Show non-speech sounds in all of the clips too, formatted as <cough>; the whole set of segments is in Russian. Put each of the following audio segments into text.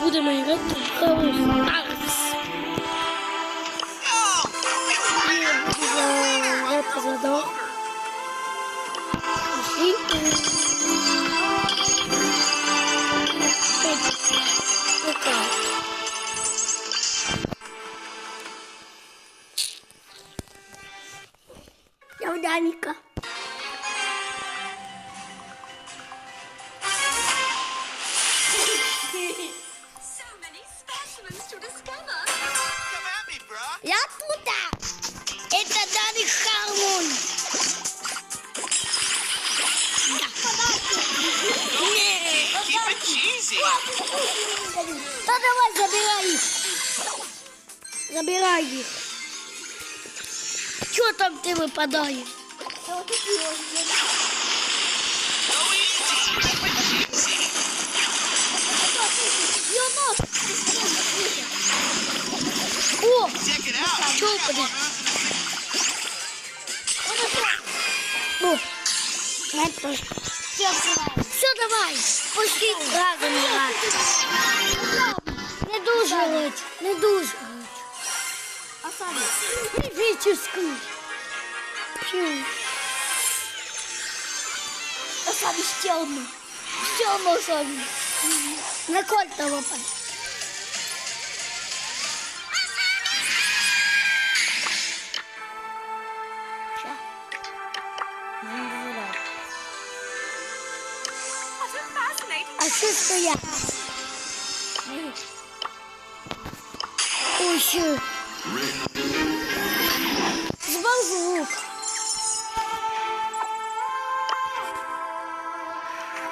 будемо грати в Brawl Stars. І я буду за- грати за дом. Пішли. Да давай, забирай их. Забирай их. Чё там ты выпадаешь? Keep it cheesy. О, подожди. Ну, это Все, давай, пусти грати. Не дуже грати, не дуже грати. Фізичний. Фью. Осади ще одну. Ще одну осади. На кольта лопай. А що стоять? Що? Звав звук.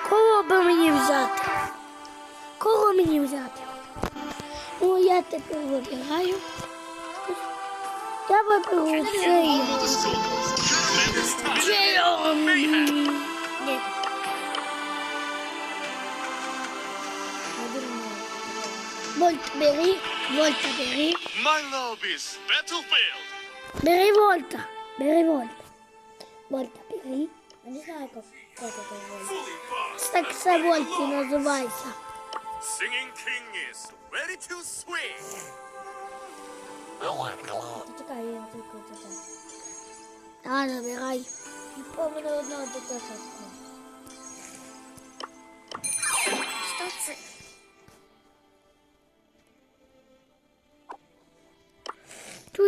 Кого би мені взяти? Кого мені взяти? Ну, я тепер вибираю. Я виберу цей. Цей. Ні. Вольт бери, Вольта бери. My love is battlefield. Бери Вольта. Бери Вольта. Вольта бери. Я не знаю, как, как это Вольта. Fully boss. Так це Вольті називається. Singing King is ready to swing. Чекай, я тільки це. А, забирай. І помню одного до того. Что це?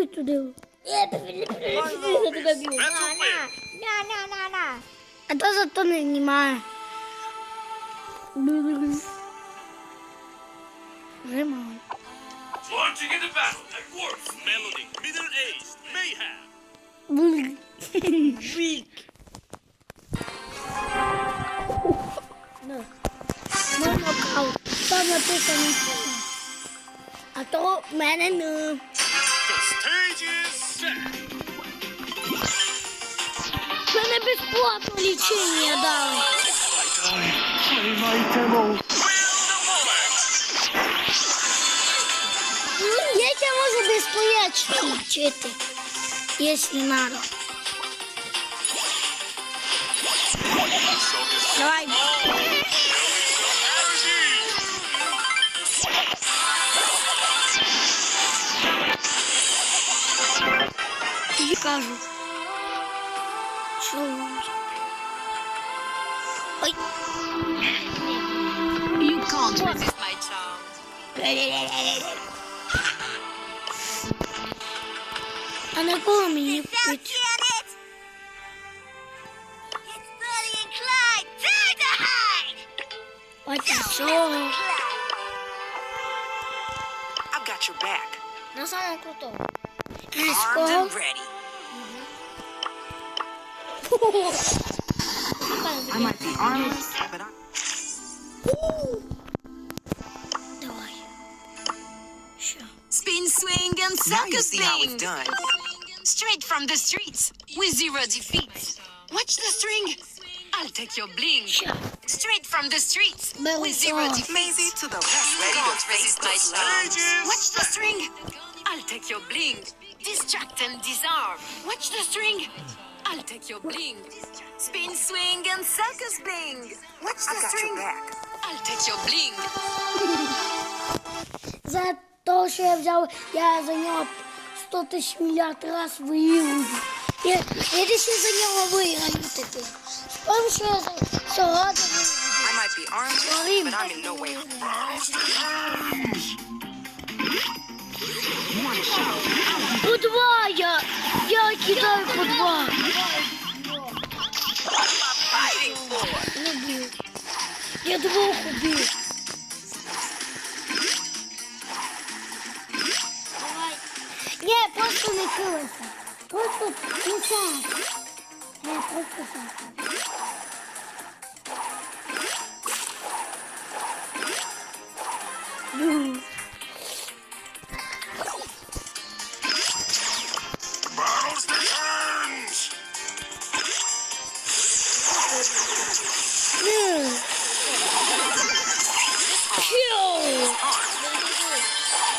muito, Deus. É, não, não, não, não. Então eu tô no animal. Remon. Launching into battle at Warp's Melody, Middle-Aged Mayhem. Freak. Não. Mano, calma. Toma pensamento. Eu ah, tô... Mano, não. É В мене безплатно лічення дали. Win the moment. Ну, як я можу безплатно лічити, якщо надо. Давай. Тобі Oi. You can't resist my charm. Anagomi, you bitch. What the soul? I've got your back. No samo kruto. Armed ready. <laughs> Mm -hmm. I might be armless, but I'm Давай. Що? Spin, swing, and now you sucker see how it's swing. done. Straight from the streets with zero defeats. Watch the string. I'll take your bling. Що? Straight from the streets But with zero God. defeats. Lazy to the left, You ready to can't face resist the my flames. charm. Watch the string. I'll take your bling. Distract and disarm. Watch the string. I'll take your bling. Spin, swing, and circus bling. Watch the I've got string. your back. I'll take your bling. За те, що я взяв, я за нього 100 тисяч мільярд раз виїжджу. Я, я ще за нього виграю тепер. Спам, що я за сьогодні I might be armed, but I'm in no way. По два я, я кидаю по два. Не. Я двох убив. Давай. Ні, просто не килися. Просто не так. Не, просто так.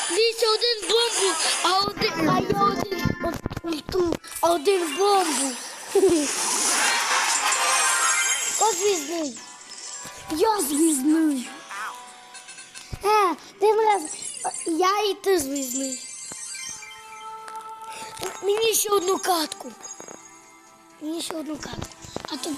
Дивіться, один бомбу, а один, а я один от ульту, а один бомбу. О, звізний. Я звізний. Е, ти раз, я і ти звізний. Мені ще одну катку. Мені ще одну катку. А тобі.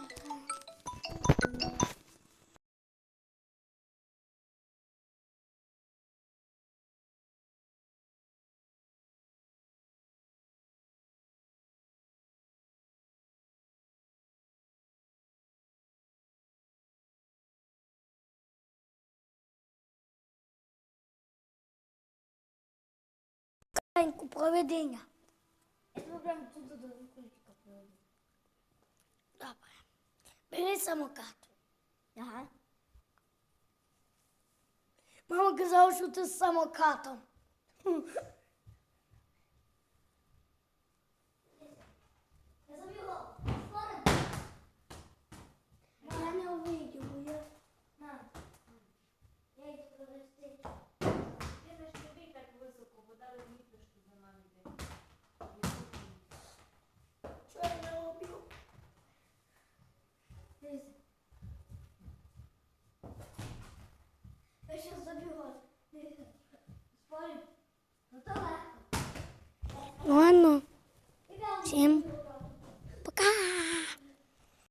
од- одну катку, тобі ще два. Маленьку проведення. Добре. Бери самокат. Ага. Мама казала, що ти з самокатом. Я сейчас забегу. Спорим? Ну то легко. Ладно. Всем